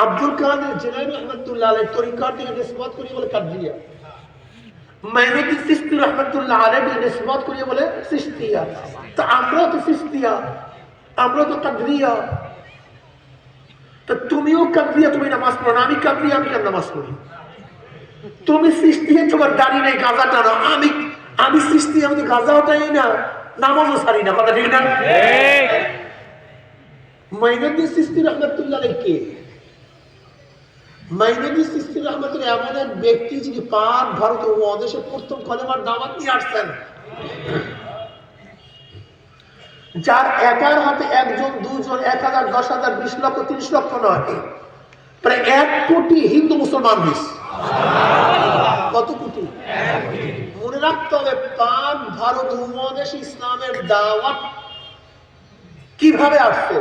আব্দুল কাদের জেলানি রহমতুল্লাহ আলাই তরিকার দিকে নিসবত করিয়ে বলে কাদরিয়া মাইনুদ্দিন সিস্তি রহমতুল্লাহ আলাই দিকে নিসবত করিয়ে বলে সিস্তিয়া তা আমরাও তো সিস্তিয়া আমরাও তো কাদরিয়া তা তুমিও কাদরিয়া তুমি নামাজ পড়ো না আমি কাদরিয়া আমি কেন নামাজ পড়ি তুমি সৃষ্টি তোমার গাড়ি নেই গাঁজা টানো আমি আমি সৃষ্টি আমি তো গাঁজাও টাই না নামাজও সারি না কথা ঠিক না মাইনুদ্দিন সৃষ্টি রহমতুল্লাহ আলাই কে এমন এক ব্যক্তি পাক ভারত প্রথম নিয়ে আসছেন। যার একার হাতে একজন, দুজন, এক হাজার, দশ হাজার, বিশ লক্ষ, তিরিশ লক্ষ প্রায় এক কোটি হিন্দু মুসলমান বিশ কত কোটি? মনে রাখতে হবে, পাক ভারত উপমহাদেশ ইসলামের দাওয়াত কীভাবে আসছে?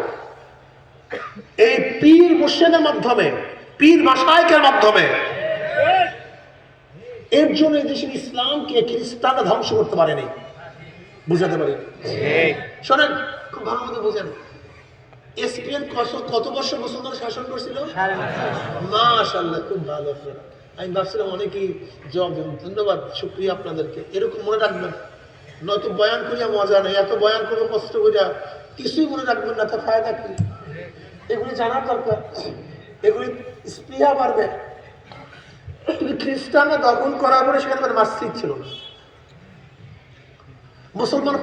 এই পীর মুর্শেদের মাধ্যমে পীর মাসায়কের মাধ্যমে। এর জন্য দেশের ইসলামকে খ্রিস্টানরা ধ্বংস করতে পারেনি। বুঝাতে পারি? শোনেন, খুব ভালো মতো বুঝেন। এসপিএন কত বছর মুসলমান শাসন করছিল? মাশাল্লাহ খুব ভালো আমি ভাবছিলাম অনেকেই জবাব দেবেন। ধন্যবাদ, শুক্রিয়া আপনাদেরকে। এরকম মনে রাখবেন। নয়তো বয়ান করিয়া মজা নেই, এত বয়ান করব, কষ্ট করিয়া কিছুই মনে রাখবেন না, তা ফায়দা কি? এগুলি জানার দরকার। এগুলি স্পৃহা বাড়বে। খ্রিস্টানরা দখল করার পরে সেখানে মসজিদ ছিল না। মুসলমান